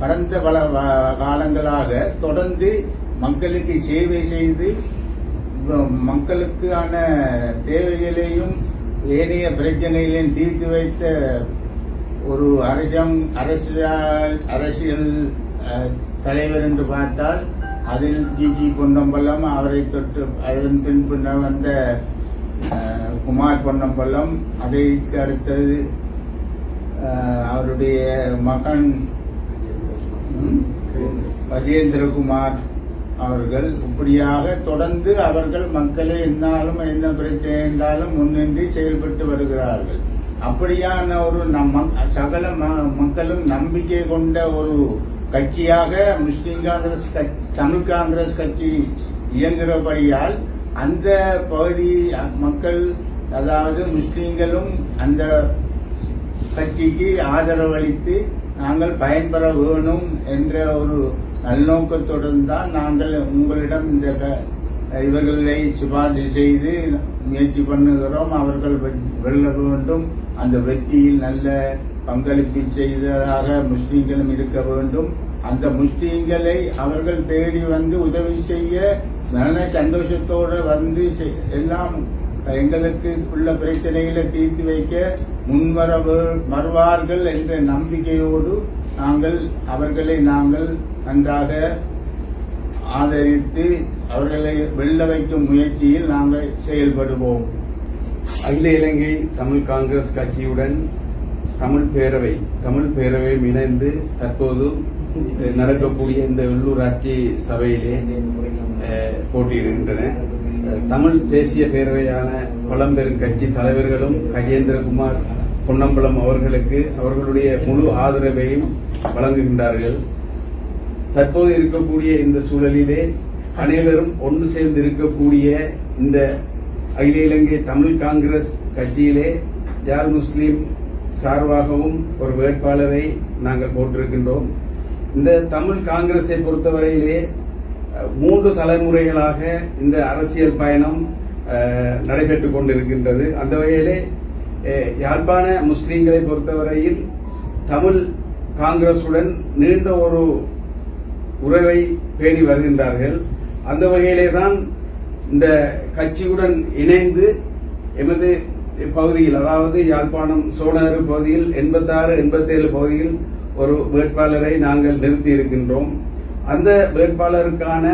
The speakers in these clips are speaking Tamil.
கடந்த பல வ- காலங்களாக தொடர்ந்து மக்களுக்கு சேவை செய்து மக்களுக்கான தேவைகளையும் ஏனைய பிரச்சனைகளையும் தீர்த்து வைத்த ஒரு அரசம் அரசியல் அரசியல் தலைவர் என்று பார்த்தால் அதில் ஜிஜி பொன்னம்பலம் அவரை தொட்டு அதன் பின் பின்ன வந்த அஹ், குமார் பொன்னம்பலம் அதை அடுத்தது அவருடைய மகன் கஜேந்திரகுமார் அவர்கள் இப்படியாக தொடர்ந்து அவர்கள் மக்களை என்னாலும் என்ன பிரச்சனை என்றாலும் முன்னின்றி செயல்பட்டு வருகிறார்கள். அப்படியான ஒரு நம் மக்- சகல மக்களும் நம்பிக்கை கொண்ட ஒரு கட்சியாக முஸ்லீம் காங்கிரஸ் தமிழ் காங்கிரஸ் கட்சி இயங்குகிறபடியால் அந்த பகுதி மக்கள் அதாவது முஸ்லீம்களும் அந்த கட்சிக்கு ஆதரவளித்து நாங்கள் பயன்பெற வேணும் என்ற ஒரு நல்நோக்கத்துடன் தான் நாங்கள் உங்களிடம் இந்த இவர்களை சிபாரிசு செய்து முயற்சி பண்ணுகிறோம். அவர்கள் வெல்ல வேண்டும். அந்த வெற்றியில் நல்ல பங்களிப்பு செய்ததாக முஸ்லீம்களும் இருக்க வேண்டும். அந்த முஸ்லீம்களை அவர்கள் தேடி வந்து உதவி செய்ய நல்ல சந்தோஷத்தோடு வந்து செ- எல்லாம் எங்களுக்கு உள்ள பிரச்சனைகளை தீர்த்து வைக்க முன்வர வருவார்கள் என்ற நம்பிக்கையோடு நாங்கள் அவர்களை நாங்கள் நன்றாக ஆதரித்து அவர்களை வெல்ல வைக்கும் முயற்சியில் நாங்கள் செயல்படுவோம். அகில இலங்கை தமிழ் காங்கிரஸ் கட்சியுடன் தமிழ் பேரவை தமிழ் பேரவை இணைந்து தற்போது நடக்கக்கூடிய இந்த உள்ளூராட்சி சபையிலே போட்டியிடுகின்றன. தமிழ் தேசிய பேரவையான பழம்பெரும் கட்சி தலைவர்களும் கஜேந்திரகுமார் பொன்னம்பலம் அவர்களுக்கு அவர்களுடைய முழு ஆதரவையும் வழங்குகின்றார்கள். தற்போது இருக்கக்கூடிய இந்த சூழலிலே அனைவரும் ஒன்று சேர்ந்து இருக்கக்கூடிய இந்த அகில இலங்கை தமிழ் காங்கிரஸ் கட்சியிலே ஜால் முஸ்லீம் சார்பாகவும் ஒரு வேட்பாளரை நாங்கள் போட்டிருக்கின்றோம். இந்த தமிழ் காங்கிரஸை பொறுத்தவரையிலே மூன்று தலைமுறைகளாக இந்த அரசியல் பயணம் நடைபெற்று நடைபெற்றுக் கொண்டிருக்கின்றது. அந்த வகையிலே யாழ்ப்பாண முஸ்லீம்களை பொறுத்தவரையில் தமிழ் காங்கிரசுடன் நீண்ட ஒரு உறவை பேணி வருகின்றார்கள். அந்த வகையிலே தான் இந்த கட்சியுடன் இணைந்து எமது பகுதியில் அதாவது யாழ்ப்பாணம் சோழநகர் பகுதியில் எண்பத்தாறு எண்பத்தேழு பகுதியில் ஒரு வேட்பாளரை நாங்கள் நிறுத்தி இருக்கின்றோம் அந்த வேட்பாளருக்கான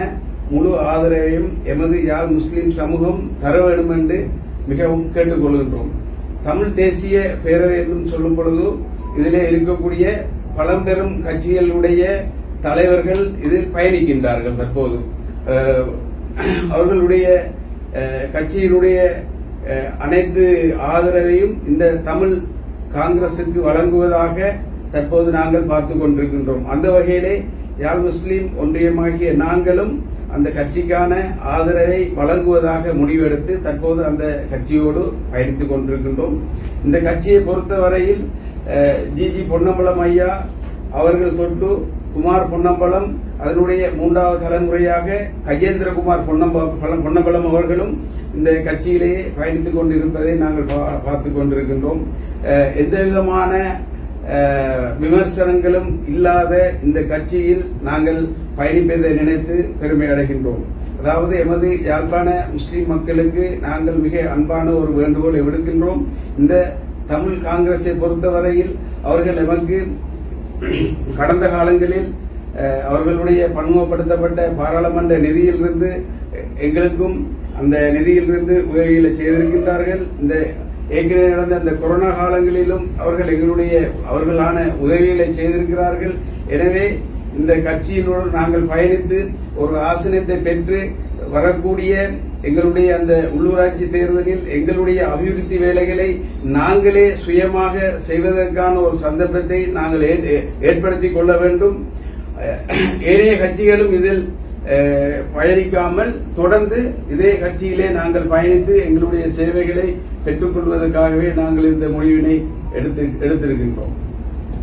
முழு ஆதரவையும் எமது யாழ் முஸ்லீம் சமூகம் தர வேண்டும் என்று மிகவும் கேட்டுக்கொள்கின்றோம். தமிழ் தேசிய பேரவை என்றும் சொல்லும் பொழுது இதிலே இருக்கக்கூடிய பழம்பெரும் கட்சிகளுடைய தலைவர்கள் இதில் பயணிக்கின்றார்கள் தற்போது. அவர்களுடைய கட்சியினுடைய அனைத்து ஆதரவையும் இந்த தமிழ் காங்கிரசுக்கு வழங்குவதாக தற்போது நாங்கள் பார்த்து கொண்டிருக்கின்றோம். அந்த வகையிலே யாழ் முஸ்லீம் ஒன்றியமாகிய நாங்களும் அந்த கட்சிக்கான ஆதரவை வழங்குவதாக முடிவெடுத்து தற்போது அந்த கட்சியோடு பயணித்துக் கொண்டிருக்கின்றோம். இந்த கட்சியை பொறுத்தவரையில் ஜிஜி பொன்னம்பலம் ஐயா அவர்கள் தொட்டு குமார் பொன்னம்பலம் அதனுடைய மூன்றாவது தலைமுறையாக கஜேந்திரகுமார் பொன்னம்பலம் பொன்னம்பலம் அவர்களும் இந்த கட்சியிலேயே பயணித்துக் கொண்டிருப்பதை நாங்கள் பா- பார்த்துக் கொண்டிருக்கின்றோம். எந்த விதமான விமர்சனங்களும் இல்லாத இந்த கட்சியில் நாங்கள் பயணிப்பதை நினைத்து பெருமை அடைகின்றோம். அதாவது எமது யாழ்ப்பாண முஸ்லிம் மக்களுக்கு நாங்கள் மிக அன்பான ஒரு வேண்டுகோளை விடுக்கின்றோம். இந்த தமிழ் காங்கிரஸை பொறுத்தவரையில் அவர்கள் எமக்கு கடந்த காலங்களில் அவர்களுடைய பன்முகப்படுத்தப்பட்ட பாராளுமன்ற நிதியிலிருந்து எங்களுக்கும் அந்த நிதியிலிருந்து உதவிகளை செய்திருக்கின்றார்கள். இந்த ஏற்கனவே நடந்த அந்த கொரோனா காலங்களிலும் அவர்கள் எங்களுடைய அவர்களான உதவிகளை செய்திருக்கிறார்கள். எனவே இந்த கட்சியினுடன் நாங்கள் பயணித்து ஒரு ஆசனத்தை பெற்று வரக்கூடிய எங்களுடைய அந்த உள்ளூராட்சி தேர்தலில் எங்களுடைய அபிவிருத்தி வேலைகளை நாங்களே சுயமாக செய்வதற்கான ஒரு சந்தர்ப்பத்தை நாங்கள் ஏற்படுத்திக் கொள்ள வேண்டும். ஏனைய கட்சிகளும் இதில் பயணிக்காமல் தொடர்ந்து இதே கட்சியிலே நாங்கள் பயணித்து எங்களுடைய சேவைகளை பெற்றுக்கொள்வதற்காகவே நாங்கள் இந்த முடிவினை எடுத்து எடுத்திருக்கின்றோம்.